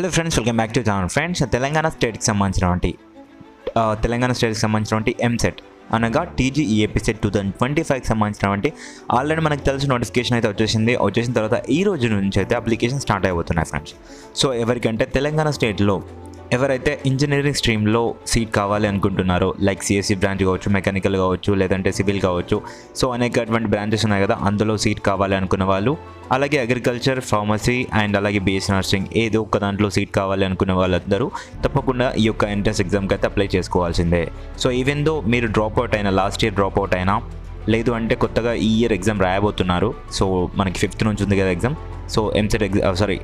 Hello friends welcome back to channel friends Telangana స్టేట్కి సంబంధించినటువంటి తెలంగాణ స్టేట్కి సంబంధించినటువంటి ఎంసెట్ అనగా TGEAP CET two thousand twenty ఫైవ్కి సంబంధించినటువంటి ఆల్రెడీ మనకు తెలిసిన నోటిఫికేషన్ అయితే వచ్చేసింది. వచ్చేసిన తర్వాత ఈ రోజు నుంచి అయితే అప్లికేషన్ స్టార్ట్ అయిపోతున్నాయి ఫ్రెండ్స్ సో ఎవరికంటే తెలంగాణ స్టేట్లో ఎవరైతే ఇంజనీరింగ్ స్ట్రీమ్లో సీట్ కావాలి అనుకుంటున్నారో లైక్ సిఎస్సి బ్రాంచ్ కావచ్చు మెకానికల్ కావచ్చు లేదంటే సివిల్ కావచ్చు సో అనేక అటువంటి బ్రాంచెస్ ఉన్నాయి కదా అందులో సీట్ కావాలి అనుకున్న వాళ్ళు అలాగే అగ్రికల్చర్ ఫార్మసీ అండ్ అలాగే బిఎస్ నర్సింగ్ ఏదో ఒక దాంట్లో సీట్ కావాలి అనుకునే వాళ్ళందరూ తప్పకుండా ఈ యొక్క ఎంట్రన్స్ ఎగ్జామ్కి అయితే అప్లై చేసుకోవాల్సిందే. సో ఈవెన్ దో మీరు డ్రాప్ అవుట్ అయినా లాస్ట్ ఇయర్ డ్రాప్ అవుట్ అయినా లేదు అంటే కొత్తగా ఈ ఇయర్ ఎగ్జామ్ రాయబోతున్నారు సో మనకి ఫిఫ్త్ నుంచి ఉంది కదా exam so EAMCET exam sorry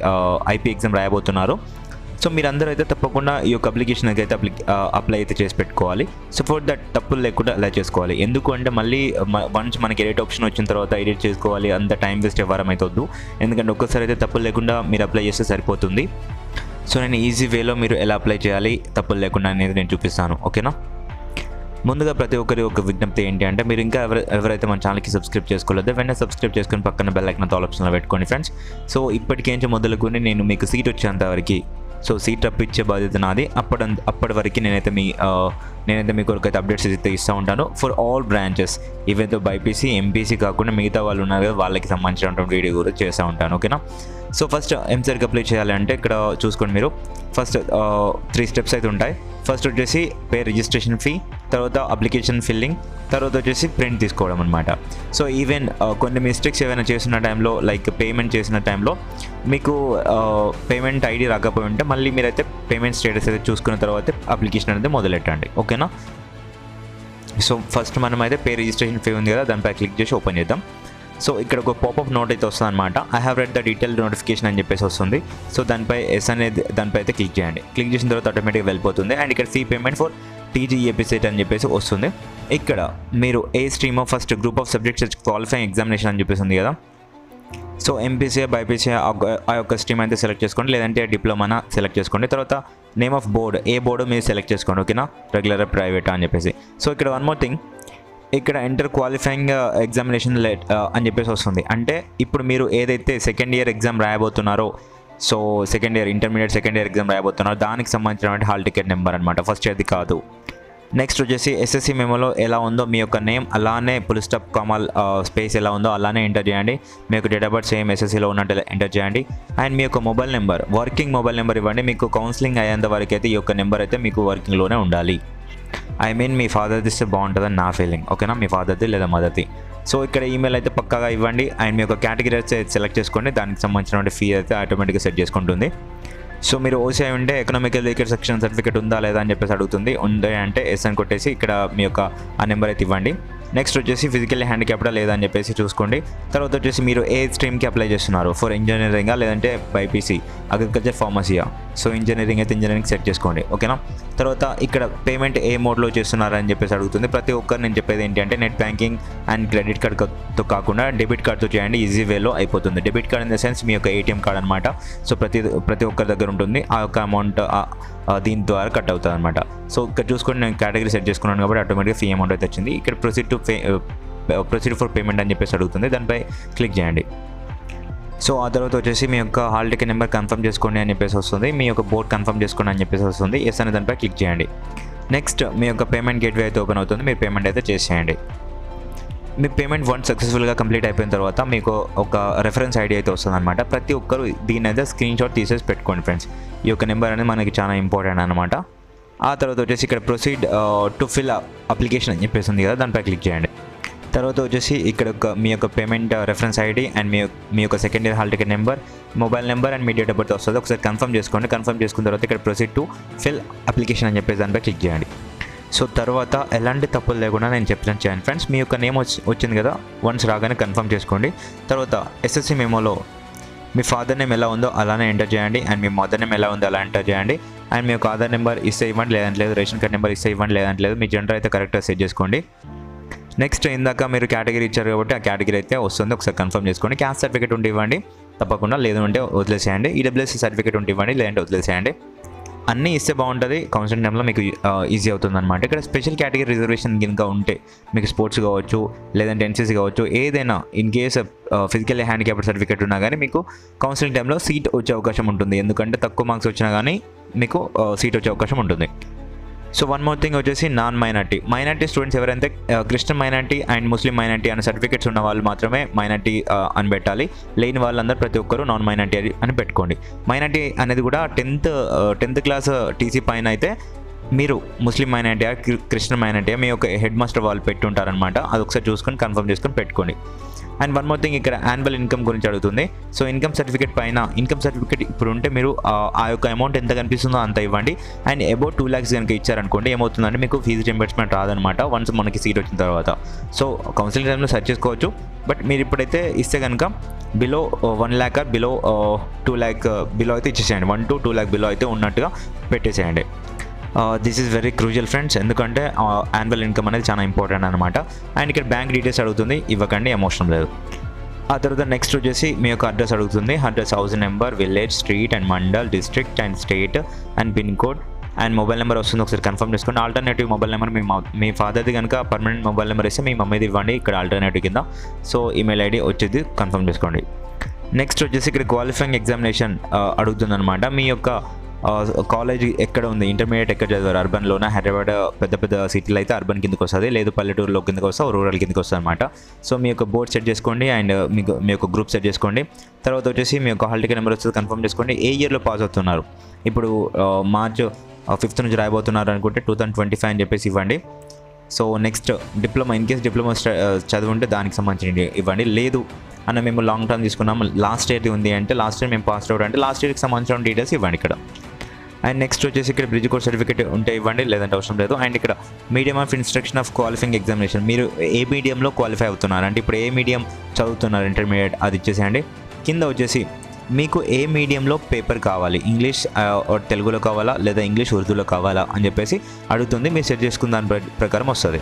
IP exam రాయబోతున్నారు so మీరందరూ అయితే తప్పకుండా ఈ యొక్క అప్లికేషన్ అయితే అప్లి అప్లై అయితే చేసి పెట్టుకోవాలి. సో ఫర్ దట్ తప్పులు లేకుండా అలా చేసుకోవాలి. ఎందుకు అంటే మళ్ళీ వన్స్ మనకి ఎడిట్ ఆప్షన్ వచ్చిన తర్వాత ఎడిట్ చేసుకోవాలి అంత టైం వేస్ట్ ఎవరం అయితే వద్దు. ఎందుకంటే ఒక్కసారి అయితే తప్పులు లేకుండా మీరు అప్లై చేస్తే సరిపోతుంది. సో నేను ఈజీ వేలో మీరు ఎలా అప్లై చేయాలి తప్పులు లేకుండా అనేది నేను చూపిస్తాను. ఓకేనా ముందుగా ప్రతి ఒక్కరి ఒక విజ్ఞప్తి ఏంటి అంటే మీరు ఇంకా ఎవరు ఎవరైతే మన ఛానల్కి సబ్స్క్రైబ్ చేసుకోలేదో వెంటనే సబ్స్క్రైబ్ చేసుకుని పక్కన బెల్ ఐకన్ ఆల్ ఆప్షన్లో పెట్టుకోండి ఫ్రెండ్స్ సో ఇప్పటికేంచి మొదలుకొని నేను మీకు సీట్ వచ్చేంత వరకు సో సీట్ రప్పించే బాధ్యత నాది. అప్పటి అప్పటి వరకు నేనైతే మీ ఆ, నేనైతే కొరకు అయితే అప్డేట్స్ అయితే ఇస్తూ ఉంటాను. For all branches even BiPC MPC కాకుండా మిగతా వాళ్ళు ఉన్నారు కదా వాళ్ళకి సంబంధించినటువంటి వీడియో కూడా చేస్తూ ఉంటాను ఓకేనా సో ఫస్ట్ ఎంసెట్కి అప్లై చేయాలంటే ఇక్కడ చూసుకోండి మీరు. ఫస్ట్ త్రీ స్టెప్స్ అయితే ఉంటాయి. ఫస్ట్ వచ్చేసి పే రిజిస్ట్రేషన్ ఫీ తర్వాత అప్లికేషన్ ఫిల్లింగ్ తర్వాత వచ్చేసి ప్రింట్ తీసుకోవడం అనమాట సో ఈవెన్ కొన్ని మిస్టేక్స్ ఏమైనా చేసిన టైంలో లైక్ పేమెంట్ చేసిన టైంలో మీకు uh, పేమెంట్ ఐడి రాకపోయి ఉంటే మళ్ళీ మీరైతే పేమెంట్ స్టేటస్ అయితే చూసుకున్న తర్వాత అప్లికేషన్ అనేది మొదలెట్టండి ఓకే ఓకేనా? సో ఫస్ట్ మనం అయితే పే రిజిస్ట్రేషన్ ఫీ ఉంది కదా దానిపై క్లిక్ చేసి ఓపెన్ చేద్దాం. సో ఇక్కడ ఒక పాపప్ నోట్ అయితే వస్తుంది అనమాట I have read the detail notification అని చెప్పేసి వస్తుంది. సో దానిపై ఎస్ అనేది దానిపై అయితే క్లిక్ చేయండి. క్లిక్ చేసిన తర్వాత ఆటోమేటిక్గా వెళ్ళిపోతుంది. అండ్ ఇక్కడ fee payment for TGAP set అని చెప్పేసి వస్తుంది. ఇక్కడ మీరు ఏ stream of first group of subjects qualifying examination అని చెప్పేసి ఉంది కదా. సో ఎంపీసీఏ బైపీసీఏ ఆ యొక్క స్ట్రీమ్ అయితే సెలెక్ట్ చేసుకోండి. లేదంటే డిప్లొమానా సెలెక్ట్ చేసుకోండి. తర్వాత నేమ్ ఆఫ్ బోర్డ్ ఏ బోర్డు మీరు సెలెక్ట్ చేసుకోండి ఓకేనా? రెగ్యులర్ ప్రైవేట్ అని చెప్పేసి. సో ఇక్కడ వన్ మోర్ థింగ్ ఇక్కడ ఎంటర్ క్వాలిఫైయింగ్ ఎగ్జామినేషన్ లెట్ అని చెప్పేసి వస్తుంది. అంటే ఇప్పుడు మీరు ఏదైతే second year exam రాయబోతున్నారో so second year intermediate second year exam రాయబోతున్నారో దానికి సంబంధించినటువంటి హాల్ టికెట్ నెంబర్ అనమాట ఫస్ట్ ఇయర్ది కాదు. నెక్స్ట్ వచ్చేసి ఎస్ఎస్సి మెమోలో ఎలా ఉందో మీ యొక్క నేమ్ అలానే పుల్ స్టాప్ కామల్ స్పేస్ ఎలా ఉందో అలానే ఎంటర్ చేయండి. మీ యొక్క డేట్ ఆఫ్ బర్త్ సేమ్ ఎస్ఎస్సిలో ఉన్నట్టు ఎంటర్ చేయండి. అండ్ మీ యొక్క mobile number working mobile number ఇవ్వండి. మీకు కౌన్సిలింగ్ అయ్యేంత వరకు అయితే ఈ యొక్క నెంబర్ అయితే మీకు వర్కింగ్లోనే ఉండాలి. ఐ మీన్ మీ ఫాదర్ది ఇస్తే బాగుంటుందని నా ఫీలింగ్ ఓకేనా మీ ఫాదర్ది లేదా మదర్ది సో ఇక్కడ ఈమెయిల్ అయితే పక్కాగా ఇవ్వండి. అండ్ మీ యొక్క కేటగిరీ అయితే సెలెక్ట్ చేసుకోండి. దానికి సంబంధించిన ఫీ అయితే ఆటోమేటిక్గా సెట్ చేసుకుంటుంది. సో మీరు ఓసీఐ ఉంటే ఎకనామికల్ వెహికల్ సెక్షన్ సర్టిఫికేట్ ఉందా లేదా అని చెప్పేసి అడుగుతుంది. ఉంది అంటే ఎస్ అని కొట్టేసి ఇక్కడ మీ యొక్క ఆ నెంబర్ అయితే ఇవ్వండి. నెక్స్ట్ వచ్చేసి ఫిజికల్లీ హ్యాండిక్యాప్డా లేదా అని చెప్పేసి చూసుకోండి. తర్వాత వచ్చేసి మీరు ఏ స్ట్రీమ్కి అప్లై చేస్తున్నారు? ఫర్ ఇంజనీరింగా లేదంటే బైపీసీ అగ్రికల్చర్ ఫార్మసీయా సో ఇంజనీరింగ్ అయితే ఇంజనీరింగ్ సెట్ చేసుకోండి. ఓకేనా తర్వాత ఇక్కడ పేమెంట్ ఏ మోడ్లో చేస్తున్నారని చెప్పేసి అడుగుతుంది. ప్రతి ఒక్కరు నేను చెప్పేది ఏంటి అంటే నెట్ బ్యాంకింగ్ అండ్ క్రెడిట్ కార్డ్తో కాకుండా డెబిట్ కార్డ్తో చేయండి. ఈజీ వేలో అయిపోతుంది. Debit card in the sense మీ యొక్క ఏటీఎం కార్డ్ అనమాట సో ప్రతి ప్రతి ఒక్కరి దగ్గర ఉంటుంది. ఆ యొక్క అమౌంట్ దీని ద్వారా కట్ అవుతుంది అనమాట సో ఇక్కడ చూసుకొని నేను కేటగిరీ సెట్ చేసుకున్నాను కాబట్టి ఆటోమేటిక్గా ఫీ అమౌంట్ అయితే వచ్చింది. ఇక్కడ proceed to pay proceed for payment అని చెప్పేసి అడుగుతుంది. దానిపై క్లిక్ చేయండి. సో ఆ తర్వాత వచ్చేసి మీ యొక్క హాల్ టికెట్ నెంబర్ కన్ఫర్మ్ చేసుకోండి అని చెప్పేసి వస్తుంది. మీ యొక్క బోర్డ్ కన్ఫర్మ్ చేసుకోండి అని చెప్పేసి వస్తుంది. ఎస్ అనే దానిపై క్లిక్ చేయండి. నెక్స్ట్ మీ యొక్క పేమెంట్ గేట్వే అయితే ఓపెన్ అవుతుంది. మీరు పేమెంట్ అయితే చేసేయండి. మీ పేమెంట్ వన్ సక్సెస్ఫుల్గా కంప్లీట్ అయిపోయిన తర్వాత మీకు ఒక రెఫరెన్స్ ఐడి అయితే వస్తుంది అనమాట ప్రతి ఒక్కరు దీని అయితే స్క్రీన్ షాట్ తీసేసి పెట్టుకోండి ఫ్రెండ్స్ ఈ యొక్క నెంబర్ అనేది మనకి చాలా ఇంపార్టెంట్ అనమాట ఆ తర్వాత వచ్చేసి ఇక్కడ ప్రొసీడ్ టు ఫిల్ అప్లికేషన్ అని చెప్పేసి ఉంది కదా దానిపై క్లిక్ చేయండి. తర్వాత వచ్చేసి ఇక్కడ ఒక మీ యొక్క payment reference uh, ID and మీ మీ యొక్క second year hall ticket number mobile number and me date of birth వస్తుంది. ఒకసారి కన్ఫర్మ్ చేసుకోండి. కన్ఫర్మ్ చేసుకున్న తర్వాత ఇక్కడ ప్రొసీడ్ టు ఫిల్ అప్లికేషన్ అని చెప్పేసి దానిపై క్లిక్ చేయండి. సో తర్వాత ఎలాంటి తప్పులు లేకుండా నేను చెప్పిన చేయండి. ఫ్రెండ్స్ మీ యొక్క నేమ్ వచ్చి వచ్చింది కదా? వన్స్ రాగానే కన్ఫర్మ్ చేసుకోండి. తర్వాత ఎస్ఎస్సి మెమోలో మీ ఫాదర్ నేమ్ ఎలా ఉందో అలానే ఎంటర్ చేయండి. అండ్ మీ మదర్ నేమ్ ఎలా ఉందో అలా ఎంటర్ చేయండి. అండ్ మీ యొక్క ఆధార్ నెంబర్ ఇస్తే ఇవ్వండి లేదంటే లేదు రేషన్ కార్డ్ నెంబర్ ఇస్తే ఇవ్వండి లేదంటే లేదు మీ జెండర్ అయితే కరెక్ట్గా సెట్ చేసుకోండి. నెక్స్ట్ ఇందాక మీరు కేటగిరీ ఇచ్చారు కాబట్టి ఆ కేటగిరీ అయితే వస్తుంది. ఒకసారి కన్ఫర్మ్ చేసుకోండి. క్యాస్ట్ సర్టిఫికేట్ ఉండి ఇవ్వండి. తప్పకుండా లేదు అంటే వదిలేసేయండి. ఈడబ్ల్యూఎస్సీ సర్టిఫికేట్ ఉంటే ఇవ్వండి లేదంటే వదిలేసేయండి. అన్నీ ఇస్తే బాగుంటుంది. కౌన్సిలింగ్ టైంలో మీకు ఈజీ అవుతుంది అనమాట ఇక్కడ స్పెషల్ కేటగిరీ రిజర్వేషన్ కనుక ఉంటే మీకు స్పోర్ట్స్ కావచ్చు లేదంటే ఎన్సీసీ కావచ్చు ఏదైనా in case physical handicapped certificate ఉన్నా కానీ మీకు కౌన్సిలింగ్ టైంలో సీట్ వచ్చే అవకాశం ఉంటుంది. ఎందుకంటే తక్కువ మార్క్స్ వచ్చినా కానీ మీకు సీట్ వచ్చే అవకాశం ఉంటుంది. సో వన్ మోర్ థింగ్ వచ్చేసి నాన్ మైనార్టీ మైనార్టీ స్టూడెంట్స్ ఎవరైతే Christian minority and Muslim minority అనే సర్టిఫికేట్స్ ఉన్న వాళ్ళు మాత్రమే మైనార్టీ uh, అని పెట్టాలి. లేని వాళ్ళందరూ ప్రతి ఒక్కరు నాన్ మైనార్టీ అని పెట్టుకోండి. మైనార్టీ అనేది కూడా టెన్త్ టెన్త్ క్లాస్ టీసీ పైన అయితే మీరు ముస్లిం మైనార్టీయా క్రిస్టియన్ మైనార్టీయా మీ యొక్క హెడ్ మాస్టర్ వాళ్ళు పెట్టుంటారనమాట అది ఒకసారి చూసుకొని కన్ఫర్మ్ చేసుకొని పెట్టుకోండి. అండ్ వన్ మోర్ థింగ్ ఇక్కడ యాన్యువల్ ఇన్కమ్ గురించి అడుగుతుంది. సో ఇన్కమ్ సర్టిఫికేట్ పైన ఇన్కమ్ సర్టిఫికేట్ ఇప్పుడు ఉంటే మీరు ఆ- యొక్క అమౌంట్ ఎంత కనిపిస్తుందో అంత ఇవ్వండి. అండ్ అబౌట్ టూ ల్యాక్స్ కనుక ఇచ్చారనుకోండి ఏమవుతుందంటే మీకు ఫీజు రింబర్స్మెంట్ రాదనమాట వన్స్ మనకి సీట్ వచ్చిన తర్వాత. సో కౌన్సిలింగ్ టైంలో సెర్చ్ చేసుకోవచ్చు. బట్ మీరు ఇప్పుడైతే ఇస్తే కనుక below one lakh below two lakh below అయితే ఇచ్చేసేయండి. One to two lakh below అయితే ఉన్నట్టుగా పెట్టేసేయండి. This is very crucial friends ఎందుకంటే uh, యాన్యువల్ ఇన్కమ్ అనేది చాలా ఇంపార్టెంట్ అనమాట అండ్ ఇక్కడ బ్యాంక్ డీటెయిల్స్ అడుగుతుంది. ఇవ్వకండి ఎమోషన్ లేదు. ఆ తర్వాత నెక్స్ట్ వచ్చేసి మీ యొక్క అడ్రస్ అడుగుతుంది. Address house number village street and mandal district and state and pin code and mobile number వస్తుంది. ఒకసారి కన్ఫర్మ్ చేసుకోండి. ఆల్టర్నేటివ్ మొబైల్ నెంబర్ మీ మీ ఫాదర్ది కనుక పర్మనెంట్ మొబైల్ నెంబర్ ఇస్తే మీ మమ్మీది ఇవ్వండి. ఇక్కడ ఆల్టర్నేటివ్ కింద. సో ఈమెయిల్ ఐడి వచ్చేది కన్ఫర్మ్ చేసుకోండి. నెక్స్ట్ వచ్చేసి ఇక్కడ క్వాలిఫైయింగ్ ఎగ్జామినేషన్ అడుగుతుందనమాట మీ యొక్క కాలేజ్ ఎక్కడ ఉంది? ఇంటర్మీడియట్ ఎక్కడ చదివారు? అర్బన్లోనా హైదరాబాద్ పెద్ద పెద్ద సిటీలో అయితే అర్బన్ కిందకి వస్తుంది. లేదు పల్లెటూరులో కిందకి వస్తా రూరల్ కిందకి వస్తుంది అనమాట సో మీ యొక్క బోర్డ్ సెట్ చేసుకోండి అండ్ మీకు మీ యొక్క గ్రూప్ సెట్ చేసుకోండి. తర్వాత వచ్చేసి మీ యొక్క హాల్ టికెట్ నెంబర్ వచ్చేది కన్ఫర్మ్ చేసుకోండి. ఏ ఇయర్లో పాస్ అవుతున్నారు? ఇప్పుడు మార్చ్ ఫిఫ్త్ నుంచి రాయబోతున్నారు అనుకుంటే టూ థౌసండ్ ట్వంటీ ఫైవ్ అని చెప్పేసి ఇవ్వండి. So next diploma in case diploma చదువుంటే దానికి సంబంధించి ఇవ్వండి. లేదు అన్న మేము లాంగ్ టర్మ్ తీసుకున్నాము. లాస్ట్ ఇయర్ది ఉంది అంటే లాస్ట్ ఇయర్ మేము పాస్ అవుట్ అంటే లాస్ట్ ఇయర్కి సంబంధించిన డీటెయిల్స్ ఇవ్వండి ఇక్కడ. అండ్ నెక్స్ట్ వచ్చేసి ఇక్కడ బ్రిడ్జ్ కోర్స్ సర్టిఫికేట్ ఉంటే ఇవ్వండి లేదంటే అవసరం లేదు. అండ్ ఇక్కడ medium of instruction of qualifying examination. మీరు ఏ మీడియంలో క్వాలిఫై అవుతున్నారు? అంటే ఇప్పుడు ఏ మీడియం చదువుతున్నారు ఇంటర్మీడియట్? అది ఇచ్చేసేయండి. కింద వచ్చేసి మీకు ఏ మీడియంలో పేపర్ కావాలి? ఇంగ్లీష్ తెలుగులో కావాలా? లేదా ఇంగ్లీష్ ఉర్దూలో కావాలా? అని చెప్పేసి అడుగుతుంది. మీరు సెట్ చేసుకున్న దాని ప్ర- ప్రకారం వస్తుంది.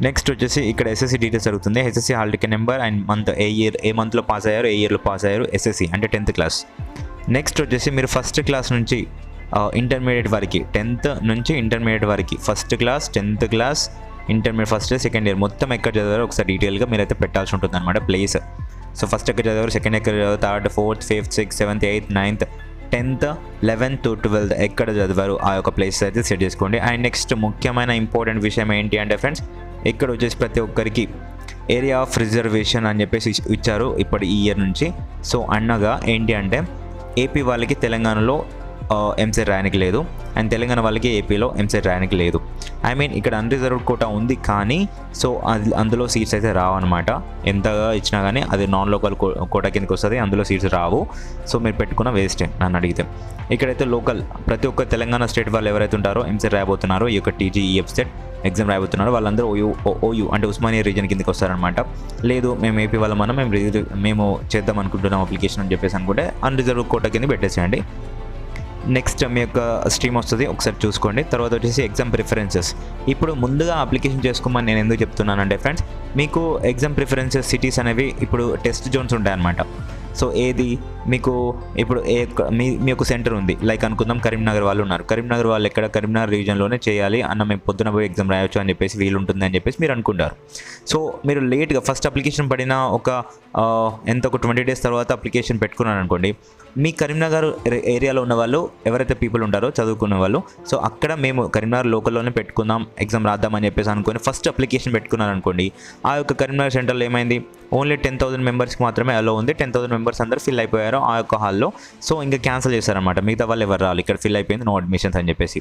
నెక్స్ట్ వచ్చేసి ఇక్కడ ఎస్ఎస్సి డీటెయిల్స్ అడుగుతుంది. SSC hall ticket number and month A year ఏ మంత్లో పాస్ అయ్యారు? ఏ ఇయర్లో పాస్ అయ్యారు? ఎస్ఎస్సి అంటే టెన్త్ క్లాస్. నెక్స్ట్ వచ్చేసి మీరు ఫస్ట్ క్లాస్ నుంచి ఇంటర్మీడియట్ వరకు టెన్త్ నుంచి ఇంటర్మీడియట్ వరకు. First class tenth class intermediate first year second year మొత్తం ఎక్కడ చదివారో ఒకసారి డీటెయిల్గా మీరైతే పెట్టాల్సి ఉంటుంది అనమాట ప్లేస్ సో ఫస్ట్ ఎక్కడ చదివారు సెకండ్ ఎక్కడ చదివారు third fourth fifth sixth seventh eighth ninth tenth eleventh twelfth ఎక్కడ చదివారు ఆ యొక్క ప్లేస్ అయితే సెట్ చేసుకోండి. అండ్ నెక్స్ట్ ముఖ్యమైన ఇంపార్టెంట్ విషయం ఏంటి అంటే ఫ్రెండ్స్ ఇక్కడ వచ్చేసి ప్రతి ఒక్కరికి ఏరియా ఆఫ్ రిజర్వేషన్ అని చెప్పేసి ఇచ్చారు ఇప్పుడు ఈ ఇయర్ నుంచి. సో అన్నగా ఏంటి అంటే ఏపీ వాళ్ళకి తెలంగాణలో ఎంసెట్ రాయడానికి లేదు. అండ్ తెలంగాణ వాళ్ళకి ఏపీలో ఎంసెట్ రాయడానికి లేదు. ఐ మీన్ ఇక్కడ అన్రిజర్వ్డ్ కోటా ఉంది కానీ సో అది అందులో సీట్స్ అయితే రావు అనమాట ఎంతగా ఇచ్చినా కానీ అది నాన్ లోకల్ కోటా కిందకి వస్తుంది అందులో సీట్స్ రావు. సో మీరు పెట్టుకున్న వేస్టే నన్ను అడిగితే. ఇక్కడైతే లోకల్ ప్రతి ఒక్క తెలంగాణ స్టేట్ వాళ్ళు ఎవరైతే ఉంటారో ఎంసెట్ రాయబోతున్నారో ఈ యొక్క టీజీ ఎఫ్సెట్ ఎగ్జామ్ రాయబోతున్నారు వాళ్ళందరూ ఓయూ ఓయూ అంటే ఉస్మానియా రీజన్ కిందకి వస్తారనమాట లేదు మేము ఏపీ వాళ్ళ మనం మేము మేము చేద్దాం అనుకుంటున్నాం అప్లికేషన్ అని చెప్పేసి అనుకుంటే అన్రిజర్వ్ కోటా కింద పెట్టేసేయండి. నెక్స్ట్ మీ యొక్క స్ట్రీమ్ వస్తుంది. ఒకసారి చూసుకోండి. తర్వాత వచ్చేసి ఎగ్జామ్ ప్రిఫరెన్సెస్ ఇప్పుడు ముందుగా అప్లికేషన్ చేసుకోమని నేను ఎందుకు చెప్తున్నానంటే ఫ్రెండ్స్ మీకు ఎగ్జామ్ ప్రిఫరెన్సెస్ సిటీస్ అనేవి ఇప్పుడు టెస్ట్ జోన్స్ ఉంటాయన్నమాట. సో ఏది? మీకు ఇప్పుడు ఏ మీ మీ యొక్క సెంటర్ ఉంది. లైక్ అనుకుందాం కరీంనగర్ వాళ్ళు ఉన్నారు. కరీంనగర్ వాళ్ళు ఎక్కడ? కరీంనగర్ రీజన్లోనే చేయాలి. అన్న మేము పొద్దున పోయి ఎగ్జామ్ రాయొచ్చు అని చెప్పేసి వీలు ఉంటుంది అని చెప్పేసి మీరు అనుకుంటారు. సో మీరు లేట్గా ఫస్ట్ అప్లికేషన్ పడిన ఒక ఎంత ఒక ట్వంటీ డేస్ తర్వాత అప్లికేషన్ పెట్టుకున్నారు అనుకోండి. మీ కరీంనగర్ ఏరియాలో ఉన్న వాళ్ళు ఎవరైతే పీపుల్ ఉంటారో చదువుకునే వాళ్ళు సో అక్కడ మేము కరీంనగర్ లోకల్లోనే పెట్టుకుందాం ఎగ్జామ్ రాద్దామని చెప్పేసి అనుకుని ఫస్ట్ అప్లికేషన్ పెట్టుకున్నారు అనుకోండి. ఆ యొక్క కరీంనగర్ సెంటర్లో ఏమైంది? ఓన్లీ టెన్ థౌసండ్ మెంబర్స్కి మాత్రమే అలో ఉంది. టెన్ థౌసండ్ మెంబర్స్ అందరూ ఫిల్ అయిపోయారు ఆ యొక్క హాల్లో. సో ఇంకా క్యాన్సిల్ చేశారనమాట మిగతా వాళ్ళు ఎవరు రాలి ఇక్కడ ఫిల్ అయిపోయింది నో అడ్మిషన్స్ అని చెప్పేసి.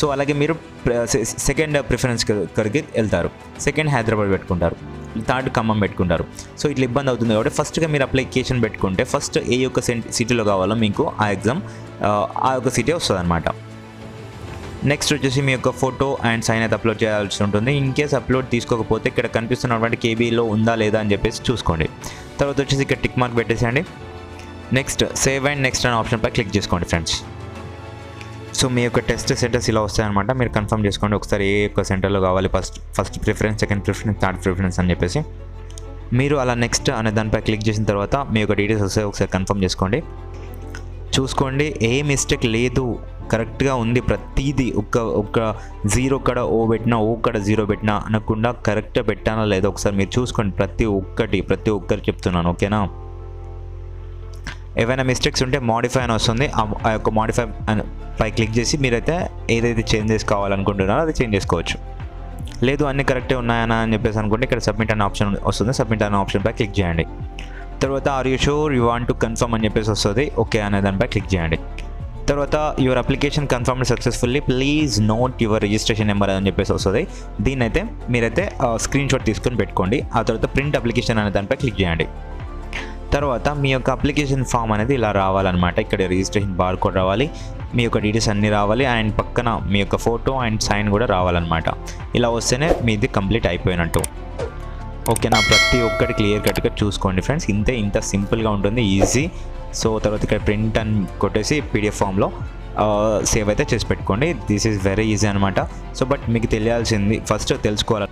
సో అలాగే మీరు సెకండ్ ప్రిఫరెన్స్ కడికి వెళ్తారు. సెకండ్ హైదరాబాద్ పెట్టుకుంటారు. థర్డ్ ఖమ్మం పెట్టుకుంటారు. సో ఇట్లా ఇబ్బంది అవుతుంది కాబట్టి ఫస్ట్గా మీరు అప్లికేషన్ పెట్టుకుంటే ఫస్ట్ ఏ యొక్క సిటీలో కావాలో మీకు ఆ ఎగ్జామ్ ఆ యొక్క సిటీ వస్తుంది అనమాట నెక్స్ట్ వచ్చేసి మీ యొక్క ఫోటో అండ్ సైన్ అయితే అప్లోడ్ చేయాల్సి ఉంటుంది. ఇన్ కేస్ అప్లోడ్ తీసుకోకపోతే ఇక్కడ కనిపిస్తున్నటువంటి కేబీలో ఉందా లేదా అని చెప్పేసి చూసుకోండి. తర్వాత వచ్చేసి ఇక్కడ టిక్ మార్క్ పెట్టేసేయండి. నెక్స్ట్ సేవ్ అండ్ నెక్స్ట్ అనే ఆప్షన్పై క్లిక్ చేసుకోండి ఫ్రెండ్స్ సో మీ యొక్క టెస్ట్ సెంటర్స్ ఇలా వస్తాయన్నమాట. మీరు కన్ఫర్మ్ చేసుకోండి. ఒకసారి ఏ యొక్క సెంటర్లో కావాలి? First first preference second preference third preference అని చెప్పేసి. మీరు అలా నెక్స్ట్ అనే దానిపై క్లిక్ చేసిన తర్వాత మీ యొక్క డీటెయిల్స్ వస్తాయి. ఒకసారి కన్ఫర్మ్ చేసుకోండి. చూసుకోండి. ఏ మిస్టేక్ లేదు. కరెక్ట్గా ఉంది. ప్రతిదీ ఒక్క ఒక్క జీరో కడ ఓ పెట్టినా ఓ కడ జీరో పెట్టినా అనకుండా కరెక్ట్గా పెట్టానా లేదా ఒకసారి మీరు చూసుకోండి. ప్రతి ఒక్కటి ప్రతి ఒక్కరికి చెప్తున్నాను ఓకేనా? ఏవైనా మిస్టేక్స్ ఉంటే మాడిఫై అని వస్తుంది. ఆ ఆ యొక్క మాడిఫై పై క్లిక్ చేసి మీరైతే ఏదైతే చేంజెస్ కావాలనుకుంటున్నారో అది చేంజ్ చేసుకోవచ్చు. లేదు అన్ని కరెక్టే ఉన్నాయనా అని చెప్పేసి అనుకుంటే ఇక్కడ సబ్మిట్ అనే ఆప్షన్ వస్తుంది. సబ్మిట్ అనే ఆప్షన్పై క్లిక్ చేయండి. తర్వాత are you sure you want to confirm అని చెప్పేసి వస్తుంది. ఓకే అనే దానిపై క్లిక్ చేయండి. తర్వాత your application confirmed successfully please note your registration number అని చెప్పేసి వస్తుంది. దీన్ని అయితే మీరైతే స్క్రీన్ షాట్ తీసుకొని పెట్టుకోండి. ఆ తర్వాత ప్రింట్ అప్లికేషన్ అనే దానిపై క్లిక్ చేయండి. తర్వాత మీ యొక్క అప్లికేషన్ ఫామ్ అనేది ఇలా రావాలన్నమాట. ఇక్కడ రిజిస్ట్రేషన్ బార్ కోడ్ రావాలి. మీ యొక్క డీటెయిల్స్ అన్నీ రావాలి. అండ్ పక్కన మీ యొక్క ఫోటో అండ్ సైన్ కూడా రావాలన్నమాట. ఇలా వస్తేనే మీది కంప్లీట్ అయిపోయినట్టు. ఓకేనా ప్రతి ఒక్కటి క్లియర్ కట్గా చూసుకోండి ఫ్రెండ్స్. ఇంతే ఇంత సింపుల్గా ఉంటుంది ఈజీ. సో తర్వాత ఇక్కడ ప్రింట్ అని కొట్టేసి పీడిఎఫ్ ఫామ్లో సేవ్ అయితే చేసి పెట్టుకోండి. దిస్ ఈజ్ వెరీ ఈజీ అనమాట సో బట్ మీకు తెలియాల్సింది ఫస్ట్ తెలుసుకోవాలి